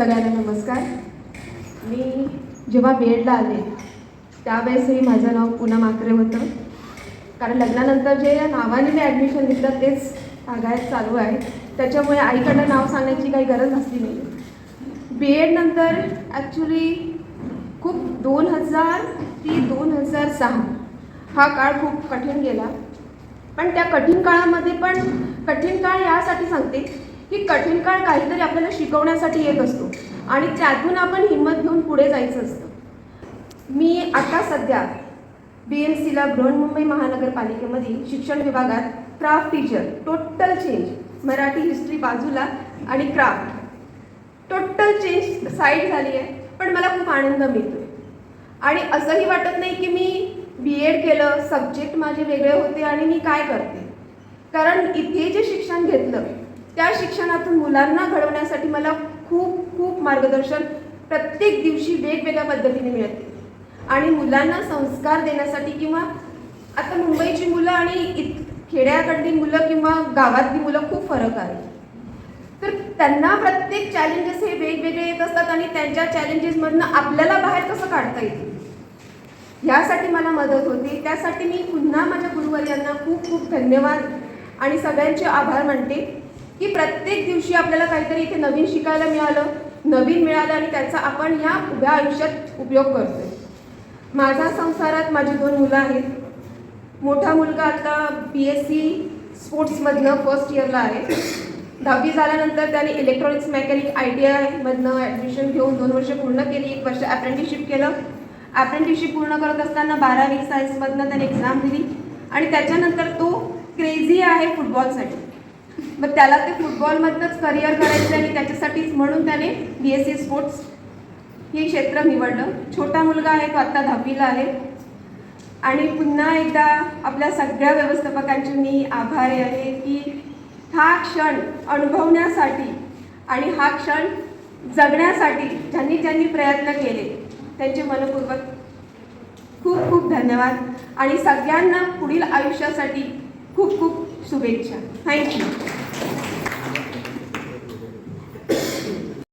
सगळ्यांना नमस्कार. मी जेव्हा बीएडला आले त्यावेळेसही माझं नाव पुन्हा माकरे होतं. कारण लग्नानंतर जे या नावाने मी ॲडमिशन घेतलं तेच आगायत चालू आहे. त्याच्यामुळे आईकडं नाव सांगण्याची काही गरज असली नाही. बी एडनंतर ॲक्च्युली खूप दोन हजार ती दोन हजार सहा हा काळ खूप कठीण गेला. पण त्या कठीण काळामध्ये पण कठीण काळ यासाठी सांगते की कठीण काळ काहीतरी आपल्याला शिकवण्यासाठी येत असतो. आणि त्यातून आपण हिंमत घेऊन पुढे जायचं असतं. मी आता सध्या बी एम सीला बृहन्मुंबई महानगरपालिकेमध्ये शिक्षण विभागात craft teacher total change Marathi history बाजूला आणि क्राफ्ट टोटल चेंज साईड झाली आहे पण मला खूप आनंद मिळतो आणि असंही वाटत नाही की मी बी एड केलं सब्जेक्ट माझे वेगळे होते आणि मी काय करते. कारण इथे जे शिक्षण घेतलं त्या शिक्षणातून मुलांना घडवण्यासाठी मला खूप खूप मार्गदर्शन प्रत्येक दिवशी वेगवेगळ्या पद्धतीने मिळते. आणि मुलांना संस्कार देण्यासाठी किंवा आता मुंबईची मुलं आणि इत खेड्याकडली मुलं किंवा गावातली मुलं खूप फरक आहे. तर त्यांना प्रत्येक चॅलेंजेस हे वेगवेगळे येत असतात आणि त्यांच्या चॅलेंजेसमधनं आपल्याला बाहेर कसं काढता येईल? ह्यासाठी मला मदत होते. त्यासाठी मी पुन्हा माझ्या गुरुवर्यांना खूप खूप धन्यवाद आणि सगळ्यांचे आभार मानते. की प्रत्येक दिवशी आपल्याला काहीतरी इथे नवीन शिकायला मिळालं नवीन मिळालं आणि त्याचा आपण या उभ्या आयुष्यात उपयोग करतोय. माझ्या संसारात माझी दोन मुलं आहेत. मोठा मुलगा आता बी एस सी स्पोर्ट्समधनं फर्स्ट इयरला आहे. दहावी झाल्यानंतर त्याने इलेक्ट्रॉनिक्स मेकॅनिक आय टी आयमधनं ॲडमिशन घेऊन दोन वर्ष पूर्ण केली एक वर्ष अप्रेंटिसशिप केलं. अप्रेंटिसशिप पूर्ण करत असताना बारावी सायन्समधनं त्याने एक्झाम दिली. आणि त्याच्यानंतर तो क्रेझी आहे फुटबॉलसाठी मग त्याला ते फुटबॉलमधनंच करिअर करायचं आणि त्याच्यासाठीच म्हणून त्याने बी एस सी स्पोर्ट्स हे क्षेत्र निवडलं. छोटा मुलगा आहे तो आत्ता दहावीला आहे. आणि पुन्हा एकदा आपल्या सगळ्या व्यवस्थापकांचे मी आभारी आहे की हा क्षण अनुभवण्यासाठी आणि हा क्षण जगण्यासाठी ज्यांनी ज्यांनी प्रयत्न केले त्यांचे मनपूर्वक खूप खूप धन्यवाद. आणि सगळ्यांना पुढील आयुष्यासाठी खूप खूप शुभेच्छा थँक्यू